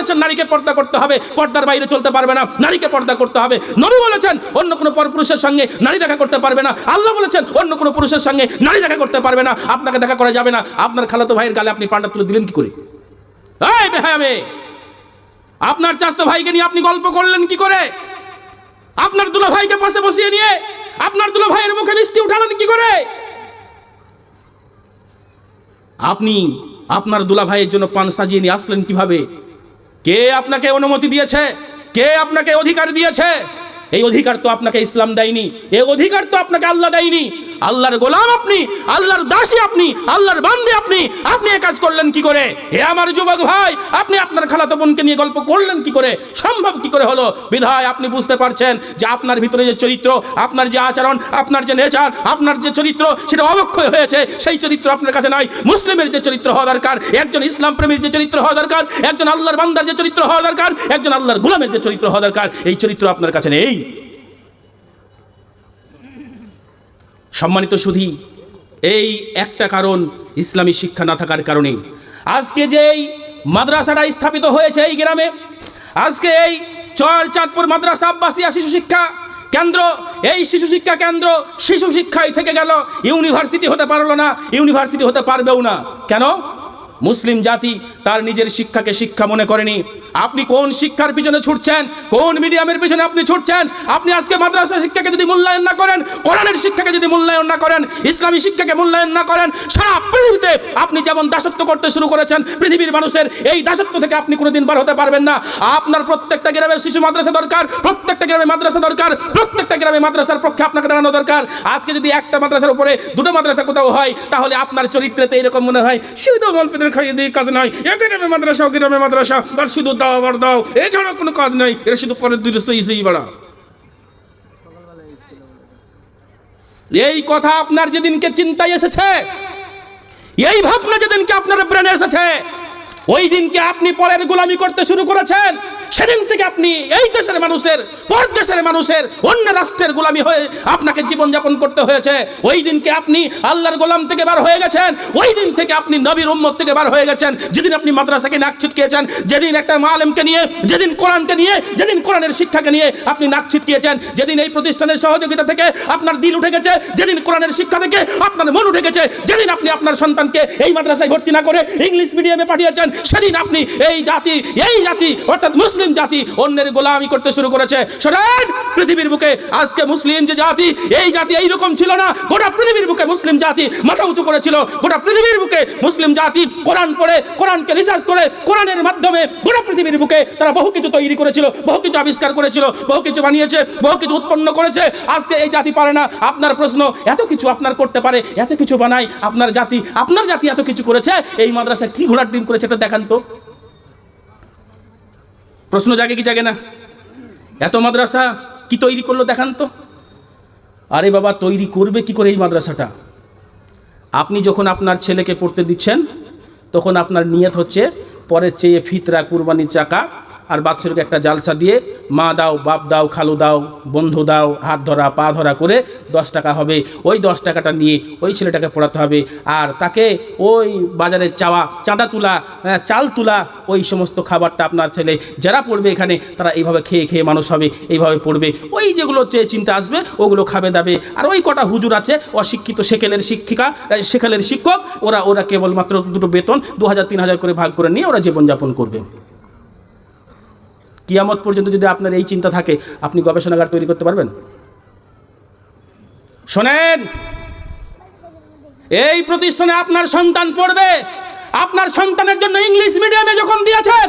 বলেছেন, নারীকে পর্দা করতে হবে, পর্দার বাইরে চলতে পারবে না, নারীকে পর্দা করতে হবে। নবী বলেছেন, অন্য কোনো পরপুরুষের সঙ্গে নারী দেখা করতে পারবে না। আল্লাহ বলেছেন, অন্য কোনো পুরুষের সঙ্গে নারী দেখা করতে পারবে না, আপনাকে দেখা করা যাবে না। আপনার খালাতো ভাইয়ের গালে আপনি পান্ডা তুলে দিলেন কি করে? আপনার চাস্তো ভাইকে নিয়ে আপনি গল্প করলেন কি করে? আপনার দুলা ভাইকে পাশে বসিয়ে নিয়ে আপনার দুলা ভাইয়ের মুখে মিষ্টি উঠালেন কি করে? আপনি আপনার দুলা ভাইয়ের জন্য পান সাজিয়ে নিয়ে আসলেন কীভাবে? কে আপনাকে অনুমতি দিয়েছে? কে আপনাকে অধিকার দিয়েছে? এই অধিকার তো আপনাকে ইসলাম দেয়নি। এই অধিকার তো আপনাকে আল্লাহ দেয়নি। আল্লাহর গোলাম আপনি, আল্লাহর দাসী আপনি, আল্লাহর বান্দে আপনি আপনি কাজ করলেন কি করে? হে আমার যুবক ভাই, আপনি আপনার খালাতো বোনকে নিয়ে গল্প করলেন কি করে? সম্ভব কি করে হলো? বিধায় আপনি বুঝতে পারছেন যে আপনার ভিতরে যে চরিত্র, আপনার যে আচরণ, আপনার যে নেচার, আপনার যে চরিত্র, সেটা অবক্ষয় হয়েছে। সেই চরিত্র আপনার কাছে নাই। মুসলিমের যে চরিত্র হওয়া দরকার, একজন ইসলাম প্রেমীর যে চরিত্র হওয়া দরকার, একজন আল্লাহর বান্দার যে চরিত্র হওয়া দরকার, একজন আল্লাহর গোলামের যে চরিত্র হওয়া দরকার, এই চরিত্র আপনার কাছে নেই। সম্মানিত সুধী, এই একটা কারণ ইসলামী শিক্ষা না থাকার কারণে। আজকে যেই মাদ্রাসাটা স্থাপিত হয়েছে এই গ্রামে, আজকে এই চর চাঁদপুর মাদ্রাসা আব্বাসিয়া শিশু শিক্ষা কেন্দ্র, এই শিশু শিক্ষা কেন্দ্র শিশু শিক্ষায় থেকে গেল। ইউনিভার্সিটি হতে পারল না, ইউনিভার্সিটি হতে পারবেও না। কেন? মুসলিম জাতি তার নিজের শিক্ষাকে শিক্ষা মনে করেনি। আপনি কোন শিক্ষার পিছনে ছুটছেন? কোন মিডিয়ামের পিছনে আপনি ছুটছেন? আপনি আজকে মাদ্রাসা শিক্ষাকে যদি মূল্যায়ন না করেন, কোরআনের শিক্ষাকে যদি মূল্যায়ন না করেন, ইসলামী শিক্ষাকে মূল্যায়ন না করেন, সারা পৃথিবীতে আপনি যেমন দাসত্ব করতে শুরু করেছেন, পৃথিবীর মানুষের এই দাসত্ব থেকে আপনি কোনোদিন বার হতে পারবেন না। আপনার প্রত্যেকটা গ্রামের শিশু মাদ্রাসা দরকার, প্রত্যেকটা গ্রামে মাদ্রাসা দরকার, প্রত্যেকটা গ্রামে মাদ্রাসার পক্ষে আপনাকে দাঁড়ানো দরকার। আজকে যদি একটা মাদ্রাসার উপরে দুটো মাদ্রাসা কোথাও হয়, তাহলে আপনার চরিত্রেতে এরকম মনে হয়, শুধু গল্পদের খাইয়ে দিয়ে কাজ নাই। এক গ্রামে মাদ্রাসা, ও গ্রামে মাদ্রাসা, আর শুধু দাও আবার দাও। এছাড়া কোনো কাজ নাই। এরা শুধু পরের দূরে সেই সেই বাড়া। এই কথা আপনার যেদিনকে চিন্তায় এসেছে, এই ভাবনা যেদিনকে আপনার ব্রেনে এসেছে, ওই দিনকে আপনি পরের গোলামি করতে শুরু করেছেন। সেদিন থেকে আপনি এই দেশের মানুষের, পর দেশের মানুষের, অন্য রাষ্ট্রের গোলামি হয়ে আপনাকে জীবনযাপন করতে হয়েছে। ওই দিনকে আপনি আল্লাহর গোলাম থেকে বার হয়ে গেছেন? ওই দিন থেকে আপনি নবীর উম্মত থেকে বার হয়ে গেছেন। যেদিন আপনি মাদ্রাসাকে নাক ছিটকিয়েছেন যেদিন একটা মালেমকে নিয়ে, যেদিন কোরআনকে নিয়ে, যেদিন কোরআনের শিক্ষাকে নিয়ে আপনি নাক ছিটকিয়েছেন যেদিন এই প্রতিষ্ঠানের সহযোগিতা থেকে আপনার দিল উঠে গেছে, যেদিন কোরআনের শিক্ষা থেকে আপনার মন উঠে গেছে, যেদিন আপনি আপনার সন্তানকে এই মাদ্রাসায় ভর্তি না করে ইংলিশ মিডিয়ামে পাঠিয়েছেন, সেদিন আপনি এই জাতি এই জাতি, অর্থাৎ মুসলিম জাতি অন্যের গোলামি করতে শুরু করেছে। শোনেন পৃথিবীর বুকে আজকে মুসলিম যে জাতি, এই জাতি এই রকম ছিল না। গোটা পৃথিবীর বুকে মুসলিম জাতি মাথা উঁচু করেছিল। গোটা পৃথিবীর বুকে মুসলিম জাতি কোরআন পড়ে, কোরআনকে রিসার্চ করে, কোরআনের মাধ্যমে গোটা পৃথিবীর বুকে তারা বহু কিছু তৈরি করেছিল, বহু কিছু আবিষ্কার করেছিল, বহু কিছু বানিয়েছে, বহু কিছু উৎপন্ন করেছে। আজকে এই জাতি পারে না। আপনার প্রশ্ন, এত কিছু আপনার করতে পারে, এত কিছু বানায়, আপনার জাতি আপনার জাতি এত কিছু করেছে? এই মাদ্রাসায় কি ঘোড়ার ডিম করেছে এটা দেখান তো। প্রশ্ন জাগে কি জাগে না? এত মাদ্রাসা কি তৈরি করল দেখান তো। আরে বাবা, তৈরি করবে কি করে এই মাদ্রাসাটা? আপনি যখন আপনার ছেলেকে পড়তে দিচ্ছেন, তখন আপনার নিয়ত হচ্ছে, পরের চেয়ে ফিতরা, কুরবানির চাকা আর বাৎসরিক একটা জালসা দিয়ে মা দাও বাপ দাও খালু দাও বন্ধু দাও হাত ধরা পা ধরা করে দশ টাকা হবে। ওই দশ টাকাটা নিয়ে ওই ছেলেটাকে পড়াতে হবে। আর তাকে ওই বাজারে চাওয়া চাঁদা তোলা হ্যাঁ, চাল তোলা ওই সমস্ত খাবারটা আপনার ছেলে যারা পড়বে এখানে তারা এইভাবে খেয়ে খেয়ে মানুষ হবে এইভাবে পড়বে। ওই যেগুলো চেয়ে চিন্তা আসবে ওগুলো খাবে দাবে। আর ওই কটা হুজুর আছে অশিক্ষিত সেকেলের শিক্ষিকা সেকেলের শিক্ষক ওরা ওরা কেবলমাত্র দুটো বেতন দু হাজার তিন হাজার করে ভাগ করে নিয়ে ওরা জীবনযাপন করবে। কিয়ামত পর্যন্ত যদি আপনার এই চিন্তা থাকে, আপনি গবেষণাগার তৈরি করতে পারবেন? শোনেন, এই প্রতিষ্ঠানে আপনার সন্তান পড়বে। আপনার সন্তানের জন্য ইংলিশ মিডিয়ামে যখন দিয়েছেন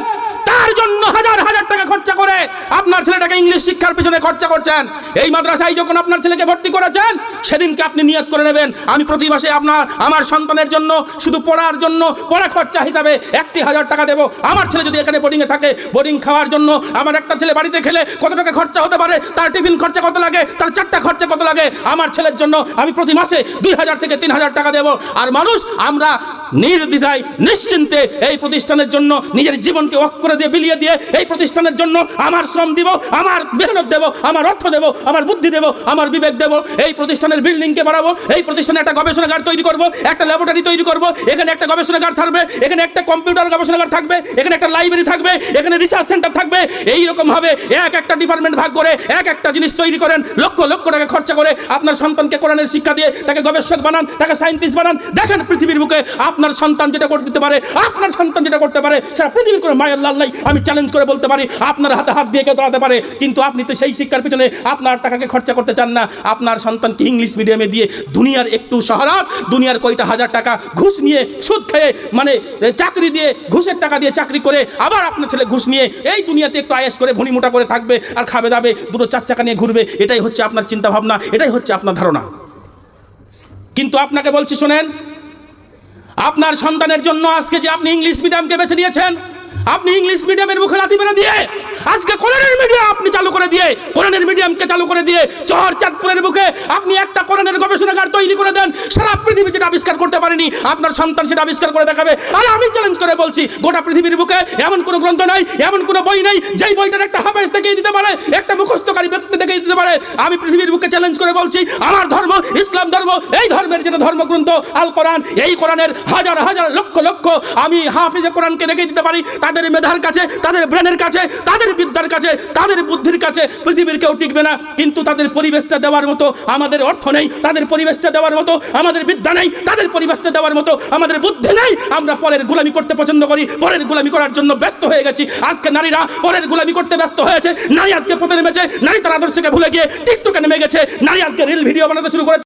তার জন্য হাজার হাজার টাকা খরচা করে আপনার ছেলেটাকে ইংলিশ শিক্ষার পিছনে খরচা করছেন। এই মাদ্রাসায় যখন আপনার ছেলেকে ভর্তি করেছেন, সেদিনকে আপনি নিয়ত করে নেবেন। আমি প্রতি মাসে আপনার, আমার সন্তানের জন্য শুধু পড়ার জন্য, পড়া খরচা হিসাবে একটি হাজার টাকা দেবো। আমার ছেলে যদি এখানে বোর্ডিংয়ে থাকে বোর্ডিং খাওয়ার জন্য আমার একটা ছেলে বাড়িতে খেলে কত টাকা খরচা হতে পারে? তার টিফিন খরচা কত লাগে? তার চারটা খরচা কত লাগে? আমার ছেলের জন্য আমি প্রতি মাসে দুই হাজার থেকে তিন হাজার টাকা দেবো। আর মানুষ আমরা নির্দ্বিধায়, নিশ্চিন্তে এই প্রতিষ্ঠানের জন্য নিজের জীবনকে ওয়াক করে দিয়ে বিলিয়ে দিয়ে এই প্রতিষ্ঠানের জন্য আমার শ্রম দিব, আমার মেহনত দেব, আমার অর্থ দেব, আমার বুদ্ধি দেব, আমার বিবেক দেব, এই প্রতিষ্ঠানের বিল্ডিংকে বাড়াবো, এই প্রতিষ্ঠানে একটা গবেষণাগার তৈরি করব, একটা ল্যাবরেটরি তৈরি করব, এখানে একটা গবেষণাগার থাকবে, এখানে একটা কম্পিউটার গবেষণাগার থাকবে, এখানে একটা লাইব্রেরি থাকবে, এখানে রিসার্চ সেন্টার থাকবে এই রকম ভাবে এক একটা ডিপার্টমেন্ট ভাগ করে এক একটা জিনিস তৈরি করেন, লক্ষ লক্ষ টাকা খরচা করে আপনার সন্তানকে কোরআনের শিক্ষা দিয়ে, তাকে গবেষক বানান, তাকে সায়েন্টিস্ট বানান, দেখেন পৃথিবীর বুকে আপনার সন্তান যেটা করতে পারে, আপনার সন্তান যেটা করতে পারে সেটা পৃথিবীর কোনো মায়ের লাল নাই, আমি চ্যালেঞ্জ করে বলতে পারি, আপনার হাতে হাত দিয়ে কেউ দাঁড়াতে পারে, কিন্তু আপনি তো সেই শিক্ষার পিছনে আপনার টাকাকে খরচা করতে চান না। আপনার সন্তানকে ইংলিশ মিডিয়ামে দিয়ে দুনিয়ার একটু শহরাত, দুনিয়ার কয়টা হাজার টাকা ঘুষ নিয়ে সুদ খেয়ে মানে চাকরি দিয়ে, ঘুষের টাকা দিয়ে চাকরি করে আবার আপনার ছেলে ঘুষ নিয়ে এই দুনিয়াতে একটু আয়েস করে ভুনি মোটা করে থাকবে আর খাবে দাবে, দুটো চার চাকা নিয়ে ঘুরবে, এটাই হচ্ছে আপনার চিন্তা ভাবনা এটাই হচ্ছে আপনার ধারণা। কিন্তু আপনাকে বলছি শোনেন, আপনার সন্তানের জন্য আজকে যে আপনি ইংলিশ মিডিয়ামকে বেছে নিয়েছেন আপনি ইংলিশ মিডিয়ামের মুখে লাথি মেরে দিয়ে আজকে কোরআনের মিডিয়াম কোরআনের মিডিয়ামকে চালু করে দিয়ে চর চাঁদপুরের মুখে আপনি একটা কোরআনের গবেষণাগার তৈরি করে দেন, সারা পৃথিবী যেটা আবিষ্কার করতে পারেনি, আপনার সন্তান সেটা আবিষ্কার করে দেখাবে। আর আমি চ্যালেঞ্জ করে বলছি, গোটা পৃথিবীর বুকে এমন কোনো গ্রন্থ নাই, এমন কোনো বই নেই, যেই বইটার একটা হাফেজ দেখিয়ে দিতে পারে, একটা মুখস্থকারী ব্যক্তি দেখিয়ে দিতে পারে। আমি পৃথিবীর বুকে চ্যালেঞ্জ করে বলছি, আমার ধর্ম, ইসলাম ধর্ম, এই ধর্মের যেটা ধর্মগ্রন্থ, আল কোরআন, এই কোরআনের হাজার হাজার, লক্ষ লক্ষ আমি হাফিজে কোরআনকে দেখিয়ে দিতে পারি, তাদের মেধার কাছে, তাদের ব্রেনের কাছে, তাদের বিদ্যার কাছে, তাদের বুদ্ধির কাছে পৃথিবীর কেউ টিকবে না, কিন্তু তাদের পরিবেশটা দেওয়ার মতো আমাদের অর্থ নেই, তাদের পরিবেশটা দেওয়ার মতো আমাদের বিদ্যা নেই, তাদের পরিবেশটা দেওয়ার মতো আমাদের বুদ্ধি নেই। আমরা পরের গোলামি করতে পছন্দ করি, পরের গোলামি করার জন্য ব্যস্ত হয়ে গেছি। আজকে নারীরা পরের গোলামি করতে ব্যস্ত হয়েছে, নারী আজকে পথে নেমেছে, নারী তার আদর্শকে ভুলে গিয়ে টিকটকে নেমে গেছে, নারী আজকে রিল ভিডিও বানাতে শুরু করেছে।